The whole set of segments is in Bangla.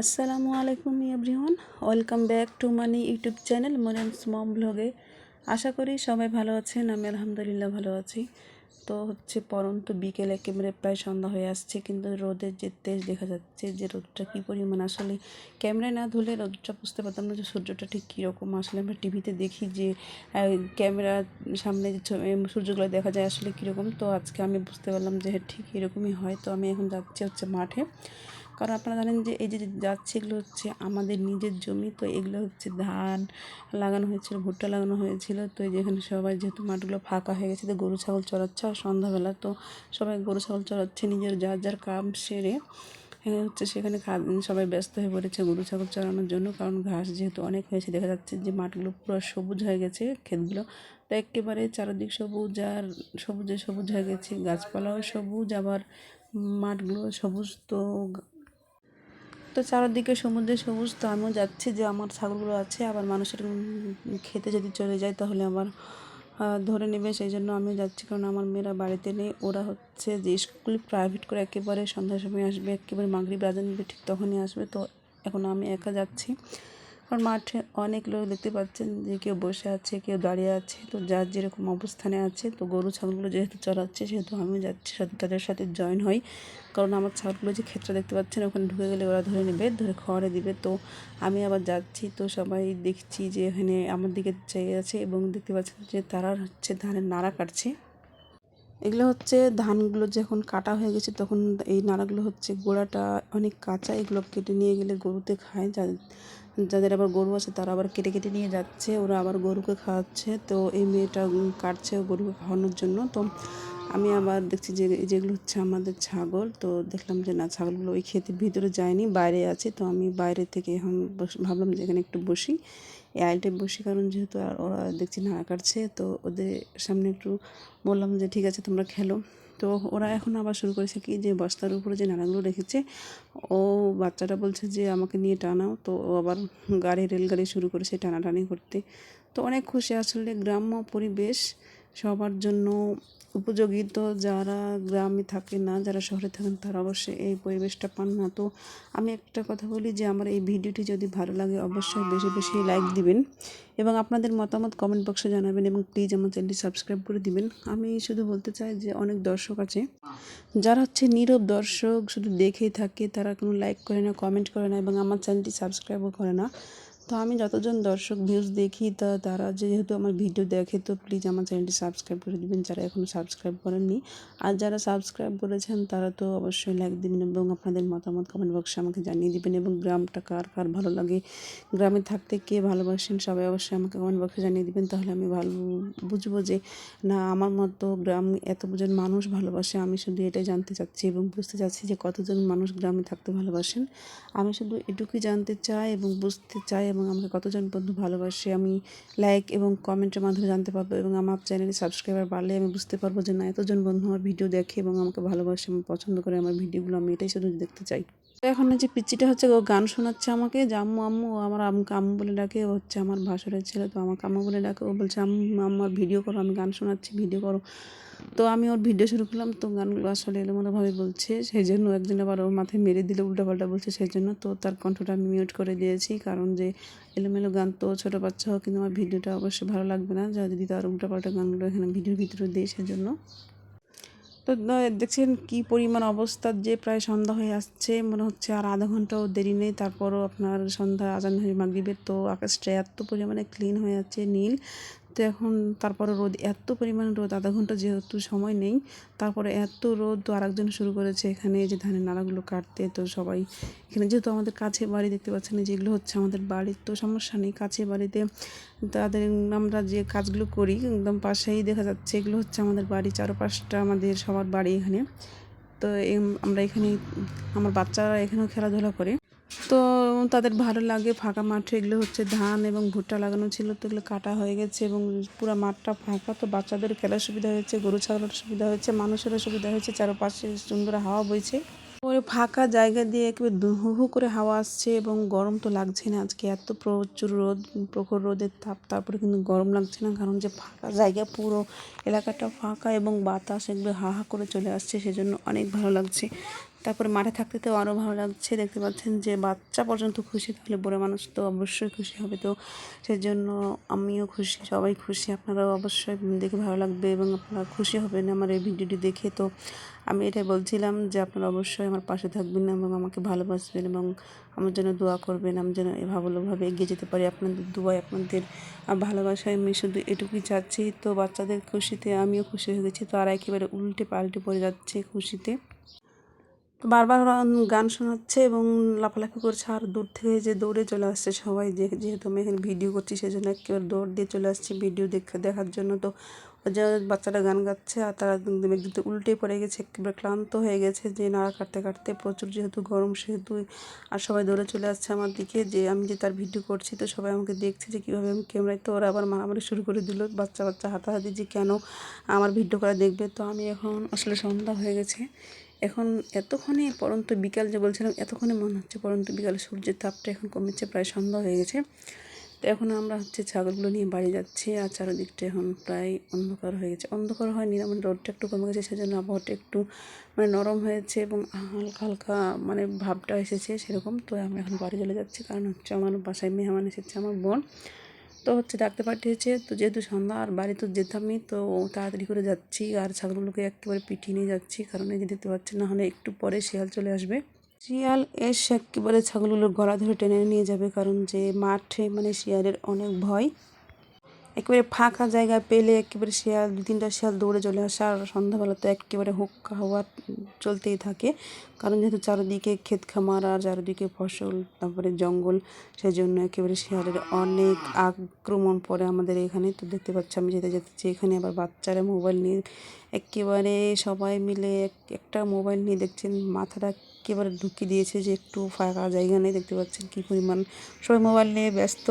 আসসালামু আলাইকুম everyone. Welcome back to money YouTube channel Mariam's mom ব্লগে। আশা করি সবাই ভালো আছেন, আমি আলহামদুলিল্লাহ ভালো আছি। তো হচ্ছে পরন্ত বিকেল একেবারে প্রায় সন্ধ্যা হয়ে আসছে, কিন্তু রোদের যে তেজ দেখা যাচ্ছে, যে রোদটা কী পরিমাণ, আসলে ক্যামেরায় না ধুলে রোদটা বুঝতে পারতাম না যে সূর্যটা ঠিক কীরকম। আসলে আমরা টিভিতে দেখি যে ক্যামেরার সামনে যে সূর্যগুলো দেখা যায় আসলে কীরকম। তো আজকে আমি বুঝতে পারলাম যে ঠিক এরকমই হয়। তো আমি এখন যাচ্ছি হচ্ছে মাঠে। কারণ আপনারা জানেন যে এই যে যাচ্ছে এগুলো হচ্ছে আমাদের নিজের জমি, তো এগুলো হচ্ছে ধান লাগানো হয়েছিল, ভুট্টা লাগানো হয়েছিল। তো যেখানে সবাই যেহেতু মাঠগুলো ফাঁকা হয়ে গেছে, তো গরু, ছাগল চড়াচ্ছে আর সন্ধ্যাবেলা। তো সবাই গরু, ছাগল চড়াচ্ছে নিজের যার যার কাম সেরে হচ্ছে সেখানে সবাই ব্যস্ত হয়ে পড়েছে গরু, ছাগল চড়ানোর জন্য। কারণ ঘাস যেহেতু অনেক হয়েছে, দেখা যাচ্ছে যে মাঠগুলো পুরো সবুজ হয়ে গেছে ক্ষেতগুলো। তো একেবারে চারদিক সবুজ আর সবুজে সবুজ হয়ে গেছে, গাছপালাও সবুজ, আবার মাঠগুলো সবুজ। তো তো চারদিকে সমুদ্রে সবুজ, তো আমিও যাচ্ছি যে আমার ছাগলগুলো আছে, আবার মানুষের খেতে যদি চলে যায় তাহলে আমার ধরে নেবে। সেই জন্য আমি যাচ্ছি, কারণ আমার মেয়েরা বাড়িতে নেই। ওরা হচ্ছে যে স্কুল প্রাইভেট করে একেবারে সন্ধ্যার সময় আসবে, একেবারে মাগরি বাজার নেবে, ঠিক তখনই আসবে। তো এখন আমি একা যাচ্ছি। কারণ মাঠে অনেক লোক দেখতে পাচ্ছেন যে কেউ বসে আছে, কেউ দাঁড়িয়ে আছে। তো যার যেরকম অবস্থানে আছে, তো গরু, ছাগলগুলো যেহেতু চড়াচ্ছে, সেহেতু আমি যাচ্ছি, সাথে তাদের সাথে জয়েন হই। কারণ আমার ছাগলগুলো যে ক্ষেত্রে দেখতে পাচ্ছেন, ওখানে ঢুকে গেলে ওরা ধরে নেবে, ধরে খাওয়ারে দিবে। তো আমি আবার যাচ্ছি, তো সবাই দেখছি যে এখানে আমার দিকে চেয়ে আছে এবং দেখতে পাচ্ছেন যে তারা হচ্ছে ধানের নাড়া কাটছে। এগুলো হচ্ছে ধানগুলো যখন কাটা হয়ে গেছে, তখন এই নাড়াগুলো হচ্ছে গোড়াটা অনেক কাঁচা, এগুলো কেটে নিয়ে গেলে গরুতে খায়। যাদের আবার গরু আছে তারা আবার কেটে কেটে নিয়ে যাচ্ছে, ওরা আবার গরুকে খাওয়াচ্ছে। তো এই মেয়েটা কাটছে গরুকে খাওয়ানোর জন্য। তো আমি আবার দেখছি যে যেগুলো হচ্ছে আমাদের ছাগল, তো দেখলাম যে না, ছাগলগুলো ওই ক্ষেতের ভিতরে যায়নি, বাইরে আছে। তো আমি বাইরে থেকে এখন ভাবলাম যে এখানে একটু বসি। এই আইলটায় বসি, কারণ যেহেতু আর ওরা দেখছি না, কাটছে। তো ওদের সামনে একটু বললাম যে, ঠিক আছে, তোমরা খেলো। তো ওরা এখন আবার শুরু করেছে কি যে বস্তার উপরে যে নানাগুলো রেখেছে, ও বাচ্চাটা বলছে যে আমাকে নিয়ে টানাও। তো ও আবার গাড়ি, রেলগাড়ি শুরু করেছে টানাটানি করতে। তো অনেক খুশি আসলে, গ্রাম্য পরিবেশ সবার জন্য উপযোগী। তো যারা গ্রামে থাকে না, যারা শহরে থাকেন, তারা অবশ্যই এই পরিবেশটা পান না। তো আমি একটা কথা বলি যে, আমার এই ভিডিওটি যদি ভালো লাগে, অবশ্যই বেশি বেশি লাইক দিবেন এবং আপনাদের মতামত কমেন্ট বক্সে জানাবেন এবং প্লিজ আমার চ্যানেলটি সাবস্ক্রাইব করে দিবেন। আমি শুধু বলতে চাই যে, অনেক দর্শক আছে, যারা হচ্ছে নীরব দর্শক, শুধু দেখেই থাকে, তারা কোনো লাইক করে না কমেন্ট করে না এবং আমার চ্যানেলটি সাবস্ক্রাইবও করে না। তো আমি যতজন দর্শক ভিউজ দেখি তা তারা যেহেতু আমার ভিডিও দেখে, তো প্লিজ আমার চ্যানেলটি সাবস্ক্রাইব করে দেবেন। যারা এখনও সাবস্ক্রাইব করেননি, আর যারা সাবস্ক্রাইব করেছেন, তারা তো অবশ্যই লাইক দেবেন এবং আপনাদের মতামত কমেন্ট বক্সে আমাকে জানিয়ে দেবেন এবং গ্রামটা কার কার ভালো লাগে, গ্রামে থাকতে কে ভালোবাসেন, সবাই অবশ্যই আমাকে কমেন্ট বক্সে জানিয়ে দেবেন। তাহলে আমি ভালো বুঝব যে, না, আমার মতো গ্রাম এত জন মানুষ ভালোবাসে, আমি শুধু এটাই জানতে চাচ্ছি এবং বুঝতে চাচ্ছি যে কতজন মানুষ গ্রামে থাকতে ভালোবাসেন। আমি শুধু এটুকুই জানতে চাই এবং বুঝতে চাই এবং এবং আমাকে কতজন বন্ধু ভালোবাসে, আমি লাইক এবং কমেন্টের মাধ্যমে জানতে পারব এবং আমার চ্যানেলে সাবস্ক্রাইবার বাড়লে আমি বুঝতে পারব যে না, এতজন বন্ধু আমার ভিডিও দেখে এবং আমাকে ভালোবাসে আমি পছন্দ করে আমার ভিডিওগুলো আমি এটাই শুধু দেখতে চাই। তো এখন যে পিচিটা হচ্ছে, ও গান শোনাচ্ছে আমাকে যে আম্মু আম্মু আমার আম্মুকে আম্মু বলে ডাকে, ও হচ্ছে আমার ভাসুরের ছেলে, তো আমাকে আম্মু বলে ডাকে, ও বলছে, আম্মু আমার ভিডিও করো, আমি গান শোনাচ্ছি ভিডিও করো। তো আমি ওর ভিডিও শুরু করলাম, তো গানগুলো আসলে এলোমেলোভাবে বলছে সেই জন্য একদিন আবার ওর মাথায় মেরে দিলে, উল্টাপাল্টা বলছে সেই জন্য তো তার কণ্ঠটা আমি মিউট করে দিয়েছি, কারণ যে এলোমেলো গান তো ছোটো বাচ্চা হোক, কিন্তু আমার ভিডিওটা অবশ্যই ভালো লাগবে না, যা যদি তার উল্টাপাল্টা গানগুলো এখানে ভিডিওর ভিতরে দিই সেজন্য তো দেখছেন কি পরিমাণ অবস্থা, যে প্রায় সন্ধ্যা হয়ে আসছে, মনে হচ্ছে আর আধা ঘন্টাও দেরি নেই, তারপরও আপনার সন্ধ্যা আজান হয়ে মাগরিবের, তো আকাশটা এত পরিমাণে ক্লিন হয়ে যাচ্ছে, নীল। তো এখন তারপরে রোদ, এত পরিমাণ রোদ, আধা ঘণ্টা যেহেতু সময় নেই, তারপরে এত রোদ তো আরেকজন শুরু করেছে এখানে যে ধানের নালাগুলো কাটতে, তো সবাই এখানে যেহেতু আমাদের কাছে বাড়ি দেখতে পাচ্ছেন যেগুলো হচ্ছে আমাদের বাড়ির, তো সমস্যা নেই কাছে বাড়িতে তাদের আমরা যে কাজগুলো করি একদম পাশেই দেখা যাচ্ছে এগুলো হচ্ছে আমাদের বাড়ি চারপাশটা আমাদের সবার বাড়ি এখানে। তো আমরা এখানে, আমার বাচ্চারা এখানেও খেলাধুলা করে। তো তাদের ভালো লাগে, ফাঁকা মাঠে, এগুলো হচ্ছে ধান এবং ভুট্টা লাগানো ছিল, তো এগুলো কাটা হয়ে গেছে এবং পুরো মাঠটা ফাঁকা, তো বাচ্চাদের খেলার সুবিধা হয়েছে, গরু ছাগলের সুবিধা হয়েছে, মানুষেরও সুবিধা হয়েছে, চারপাশে সুন্দর হাওয়া বইছে। ওই ফাঁকা জায়গা দিয়ে একেবারে হু করে হাওয়া আসছে এবং গরম তো লাগছে না আজকে, এত প্রচুর রোদ, প্রখর রোদের তাপ, তারপরে কিন্তু গরম লাগছে না, কারণ যে ফাঁকা জায়গা, পুরো এলাকাটা ফাঁকা এবং বাতাস এগুলো হা হা করে চলে আসছে, সেজন্য অনেক ভালো লাগছে। তারপরে মাঠে থাকতে তো আরও ভালো লাগছে। দেখতে পাচ্ছেন যে বাচ্চা পর্যন্ত খুশি, তাহলে বুড়ো মানুষ তো অবশ্যই খুশি হবে। তো সেজন্য আমিও খুশি, সবাই খুশি। আপনারাও অবশ্যই দেখে ভালো লাগবে এবং আপনারা খুশি হবেন আমার এই ভিডিওটি দেখে। তো আমি এটাই বলছিলাম যে আপনারা অবশ্যই আমার পাশে থাকবেন এবং আমাকে ভালোবাসবেন এবং আমার জন্য দোয়া করবেন। আমি যেন ভালোভাবে এগিয়ে যেতে পারি আপনাদের দোয়ায়, আপনাদের ভালোবাসায়। আমি শুধু এটুকুই চাচ্ছি। তো বাচ্চাদের খুশিতে আমিও খুশি হয়ে গেছি। তো আর একেবারে উল্টে পাল্টে পড়ে যাচ্ছে খুশিতে। বারবার ওরা গান শোনাচ্ছে এবং লাফালাফি করছে আর দূর থেকে যে দৌড়ে চলে আসছে সবাই, যে যেহেতু আমি এখানে ভিডিও করছি সেজন্য একেবারে দৌড় দিয়ে চলে আসছে ভিডিও দেখে দেখার জন্য। তো যে বাচ্চারা গান গাচ্ছে আর তারা একদিকে উল্টে পড়ে গেছে, একেবারে ক্লান্ত হয়ে গেছে, যে নাড়া কাটতে কাটতে প্রচুর যেহেতু গরম সেহেতু আর সবাই দৌড়ে চলে আসছে আমার দিকে, যে আমি যে তার ভিডিও করছি তো সবাই আমাকে দেখছে যে কীভাবে আমি ক্যামেরায় তো ওরা আবার মারামারি শুরু করে দিল, বাচ্চা বাচ্চা হাতাহাতি যে কেন আমার ভিডিও করা দেখবে। তো আমি এখন আসলে সন্ধ্যা হয়ে গেছে। এখন এতক্ষণে পরন্ত বিকাল যে বলছিলাম, এতক্ষণে মনে হচ্ছে পরন্ত বিকালে সূর্যের তাপটা এখন কমেছে, প্রায় সন্ধ্যা হয়ে গেছে। তো এখন আমরা হচ্ছে ছাগলগুলো নিয়ে বাড়ি যাচ্ছি আর চারিদিকটা এখন প্রায় অন্ধকার হয়ে গেছে। অন্ধকার হয়নি মানে রোদটা একটু কমে গেছে, সেজন্য আবহাওয়াটা একটু মানে নরম হয়েছে এবং হালকা হালকা মানে ভাবটা এসেছে সেরকম। তো আমরা এখন বাড়ি চলে যাচ্ছি, কারণ হচ্ছে আমার বাসায় মেহমান এসেছে, আমার বোন। তো হচ্ছে ডাকতে পাঠিয়েছে, তো যেহেতু সন্ধ্যা আর বাড়ি তো যেতামই, তো তাড়াতাড়ি করে যাচ্ছি। আর ছাগলগুলোকে একেবারে পিঠিয়ে নিয়ে যাচ্ছি, কারণ এই যে দেখতে না হলে একটু পরে শিয়াল চলে আসবে। শিয়াল এসে একেবারে ছাগলগুলোর গলা ধরে টেনে নিয়ে যাবে, কারণ যে মাঠে মানে শিয়ালের অনেক ভয়। একেবারে ফাঁকা জায়গা পেলে একেবারে শিয়াল দু তিনটা শিয়াল দৌড়ে চলে আসে আর সন্ধ্যাবেলা তো একেবারে হুক্কা হওয়া চলতেই থাকে। কারণ যেহেতু চারিদিকে ক্ষেত খামার আর চারিদিকে ফসল, তারপরে জঙ্গল সেই জন্য একেবারে শিয়ালের অনেক আক্রমণ পড়ে আমাদের এখানে। তো দেখতে পাচ্ছি আমি যেতে যেতে এখানে আবার বাচ্চারা মোবাইল নিয়ে একেবারে সবাই মিলে একটা মোবাইল নিয়ে দেখছেন, মাথাটা একেবারে ঢুকিয়ে দিয়েছে যে একটু ফাঁকা জায়গা নেই, দেখতে পাচ্ছেন কী পরিমাণ। সবাই মোবাইল নিয়ে ব্যস্ত।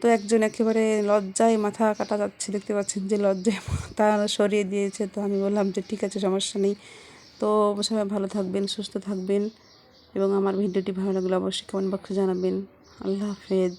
তো একজন একেবারে লজ্জায় মাথা কাটা যাচ্ছে, দেখতে পাচ্ছেন যে লজ্জায় মাথা সরিয়ে দিয়েছে। তো আমি বললাম যে, ঠিক আছে, সমস্যা নেই। তো সবাই ভালো থাকবেন, সুস্থ থাকবেন এবং আমার ভিডিওটি ভালো লাগলে অবশ্যই কমেন্ট বক্সে জানাবেন। আল্লাহ হাফেজ।